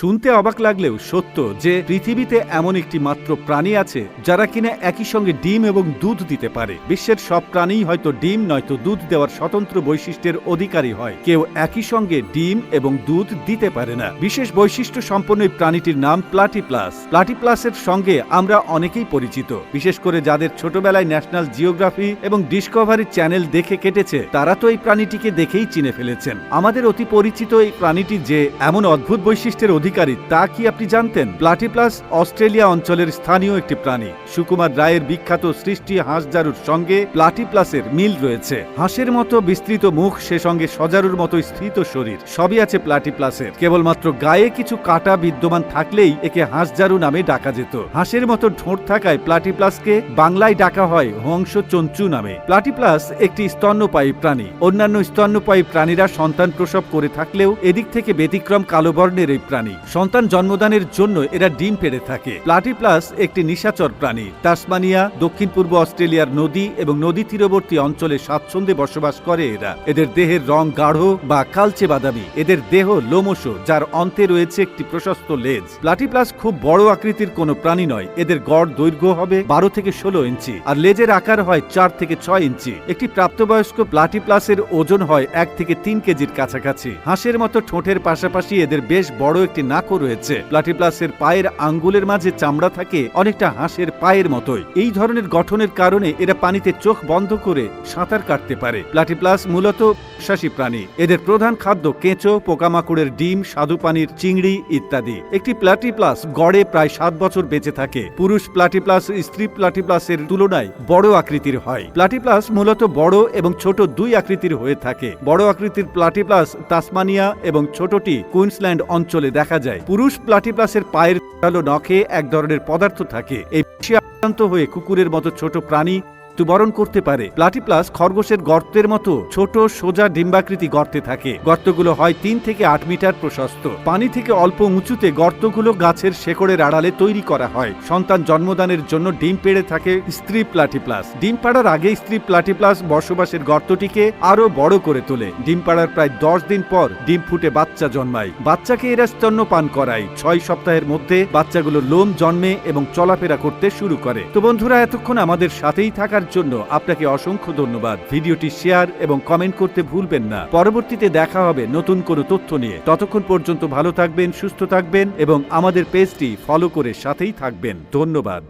শুনতে অবাক লাগলেও সত্য যে পৃথিবীতে এমন একটি মাত্র প্রাণী আছে যারা কিনা একই সঙ্গে ডিম এবং দুধ দিতে পারে। বিশ্বের সব প্রাণীই হয়তো ডিম, নয়তো দুধ দেওয়ার স্বতন্ত্র বৈশিষ্ট্যের অধিকারী হয়। কেউ একই সঙ্গে ডিম এবং দুধ দিতে পারে না। বিশেষ বৈশিষ্ট্য সম্পন্ন এই প্রাণীটির নাম প্লাটিপ্লাস। প্লাটিপ্লাসের সঙ্গে আমরা অনেকেই পরিচিত। বিশেষ করে যাদের ছোটবেলায় ন্যাশনাল জিওগ্রাফি এবং ডিসকভারি চ্যানেল দেখে কেটেছে, তারা তো এই প্রাণীটিকে দেখেই চিনে ফেলেছেন। আমাদের অতি পরিচিত এই প্রাণীটি যে এমন অদ্ভুত বৈশিষ্ট্যের অধিকারী, তা কি আপনি জানতেন? প্লাটিপ্লাস অস্ট্রেলিয়া অঞ্চলের স্থানীয় একটি প্রাণী। সুকুমার রায়ের বিখ্যাত সৃষ্টি হাঁসজারুর সঙ্গে প্লাটিপ্লাসের মিল রয়েছে। হাঁসের মতো বিস্তৃত মুখ, সে সঙ্গে সজারুর মতো স্থিত শরীর, সবই আছে প্লাটিপ্লাসের। কেবলমাত্র গায়ে কিছু কাটা বিদ্যমান থাকলেই একে হাঁসজারু নামে ডাকা যেত। হাঁসের মতো ঠোঁট থাকায় প্লাটিপ্লাসকে বাংলায় ডাকা হয় হংস চঞ্চু নামে। প্লাটিপ্লাস একটি স্তন্যপায়ী প্রাণী। অন্যান্য স্তন্যপায়ী প্রাণীরা সন্তান প্রসব করে থাকলেও এদিক থেকে ব্যতিক্রম কালো বর্ণের এই প্রাণী। সন্তান জন্মদানের জন্য এরা ডিম পেড়ে থাকে। প্লাটিপ্লাস একটি নিশাচর প্রাণী। তাসমানিয়া দক্ষিণ পূর্ব অস্ট্রেলিয়ার নদী এবং নদী তীরবর্তী অঞ্চলে স্বাচ্ছন্দ্যে বসবাস করে এরা। এদের দেহের রং গাঢ় বা কালচে বাদামি। এদের দেহ লোমশ, যার অন্তে রয়েছে একটি প্রশস্ত লেজ। প্লাটিপ্লাস খুব বড় আকৃতির কোনো প্রাণী নয়। এদের গড় দৈর্ঘ্য হবে বারো থেকে ষোলো ইঞ্চি আর লেজের আকার হয় চার থেকে ছয় ইঞ্চি। একটি প্রাপ্তবয়স্ক প্লাটিপ্লাসের ওজন হয় এক থেকে তিন কেজির কাছাকাছি। হাঁসের মতো ঠোঁটের পাশাপাশি এদের বেশ বড় একটি নাকও রয়েছে। প্লাটিপ্লাসের পায়ের আঙ্গুলের মাঝে চামড়া থাকে অনেকটা হাঁসের পায়ের মতোই। এই ধরনের গঠনের কারণে এরা পানিতে চোখ বন্ধ করে সাঁতার কাটতে পারে। প্লাটিপ্লাস মূলত শ্বাসী প্রাণী। এদের প্রধান খাদ্য কেঁচো, পোকামাকড়ের ডিম, স্বাদু পানির চিংড়ি ইত্যাদি। একটি প্লাটিপ্লাস গড়ে প্রায় সাত বছর বেঁচে থাকে। পুরুষ প্লাটিপ্লাস, স্ত্রী প্লাটিপ্লাসের তুলনায় বড় আকৃতির হয়। প্লাটিপ্লাস মূলত বড় এবং ছোট দুই আকৃতির হয়ে থাকে। বড় আকৃতির প্লাটিপ্লাস তাসমানিয়া এবং ছোটটি কুইন্সল্যান্ড অঞ্চলে দেখা যায়। পুরুষ প্লাটিপ্লাসের পায়ের নখে এক ধরনের পদার্থ থাকে। এই আক্রান্ত হয়ে কুকুরের মতো ছোট প্রাণী মৃত্যুবরণ করতে পারে। প্লাটিপ্লাস খরগোশের গর্তের মতো ছোট সোজা ডিম্বাকৃতি গর্তে থাকে। গর্তগুলো হয় তিন থেকে আট মিটার প্রশস্ত। পানি থেকে অল্প উঁচুতে গর্তগুলো গাছের শেকড়ের আড়ালে তৈরি করা হয়। সন্তান জন্মদানের জন্য ডিম পেড়ে থাকে স্ত্রী প্লাটিপ্লাস। ডিম পাড়ার আগে স্ত্রী প্লাটিপ্লাস বসবাসের গর্তটিকে আরও বড় করে তোলে। ডিম পাড়ার প্রায় দশ দিন পর ডিম ফুটে বাচ্চা জন্মায়। বাচ্চাকে এরা স্তন্যপান করায়। ছয় সপ্তাহের মধ্যে বাচ্চাগুলো লোম জন্মে এবং চলাফেরা করতে শুরু করে। তো বন্ধুরা, এতক্ষণ আমাদের সাথেই থাকার জন্য আপনাকে অসংখ্য ধন্যবাদ। ভিডিওটি শেয়ার এবং কমেন্ট করতে ভুলবেন না। পরবর্তীতে দেখা হবে নতুন কোনো তথ্য নিয়ে। ততক্ষণ পর্যন্ত ভালো থাকবেন, সুস্থ থাকবেন এবং আমাদের পেজটি ফলো করে সাথেই থাকবেন। ধন্যবাদ।